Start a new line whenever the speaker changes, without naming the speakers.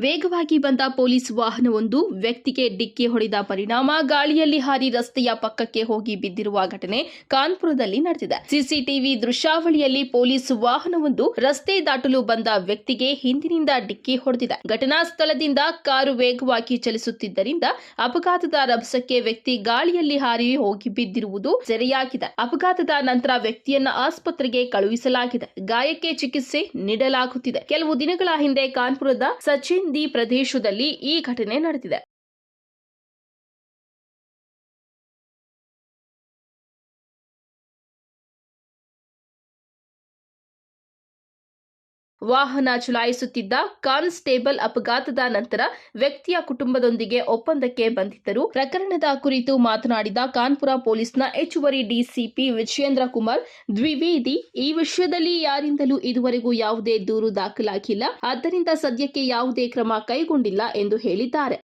ವೇಗವಾಗಿ ಬಂದ ಪೊಲೀಸ್ ವಾಹನವೊಂದು ವ್ಯಕ್ತಿಗೆ ಡಿಕ್ಕಿ ಹೊಡೆದ ಪರಿಣಾಮ ಗಾಳಿಯಲ್ಲಿ ಹಾರಿ ರಸ್ತೆಯ ಪಕ್ಕಕ್ಕೆ ಹೋಗಿ ಬಿದ್ದಿರುವ ಘಟನೆ ಕಾನ್ಪುರದಲ್ಲಿ ನಡೆದಿದೆ. ಸಿಸಿಟಿವಿ ದೃಶ್ಯಾವಳಿಯಲ್ಲಿ ಪೊಲೀಸ್ ವಾಹನವೊಂದು ರಸ್ತೆ ದಾಟಲು ಬಂದ ವ್ಯಕ್ತಿಗೆ ಹಿಂದಿನಿಂದ ಡಿಕ್ಕಿ ಹೊಡೆದಿದೆ. ಘಟನಾ ಸ್ಥಳದಿಂದ ಕಾರು ವೇಗವಾಗಿ ಚಲಿಸುತ್ತಿದ್ದರಿಂದ ಅಪಘಾತದ ರಭಸಕ್ಕೆ ವ್ಯಕ್ತಿ ಗಾಳಿಯಲ್ಲಿ ಹಾರಿ ಹೋಗಿ ಬಿದ್ದಿರುವುದು ಸೆರೆಯಾಗಿದೆ. ಅಪಘಾತದ ನಂತರ ವ್ಯಕ್ತಿಯನ್ನ ಆಸ್ಪತ್ರೆಗೆ ಕಳುಹಿಸಲಾಗಿದೆ. ಗಾಯಕ್ಕೆ ಚಿಕಿತ್ಸೆ ನೀಡಲಾಗುತ್ತಿದೆ. ಕೆಲವು ದಿನಗಳ ಹಿಂದೆ ಕಾನ್ಪುರದ ಸಚಿನ್ ದಿ ಪ್ರದೇಶದಲ್ಲಿ ಈ ಘಟನೆ ನಡೆದಿದೆ. ವಾಹನ ಚಲಾಯಿಸುತ್ತಿದ್ದ ಕಾನ್ಸ್ಟೇಬಲ್ ಅಪಘಾತದ ನಂತರ ವ್ಯಕ್ತಿಯ ಕುಟುಂಬದೊಂದಿಗೆ ಒಪ್ಪಂದಕ್ಕೆ ಬಂದಿದ್ದರು ಪ್ರಕರಣದ ಕುರಿತು ಮಾತನಾಡಿದ ಕಾನ್ಪುರ ಪೊಲೀಸ್ನ ಹೆಚ್ಚುವರಿ ಡಿಸಿಪಿ ವಿಜಯೇಂದ್ರ ಕುಮಾರ್, ದ್ವಿವೇದಿ, ಈ ವಿಷಯದಲ್ಲಿ ಯಾರಿಂದಲೂ ಇದುವರೆಗೂ ಯಾವುದೇ ದೂರು ದಾಖಲಾಗಿಲ್ಲ. ಆದ್ದರಿಂದ ಸದ್ಯಕ್ಕೆ ಯಾವುದೇ ಕ್ರಮ ಕೈಗೊಂಡಿಲ್ಲ ಎಂದು ಹೇಳಿದ್ದಾರೆ.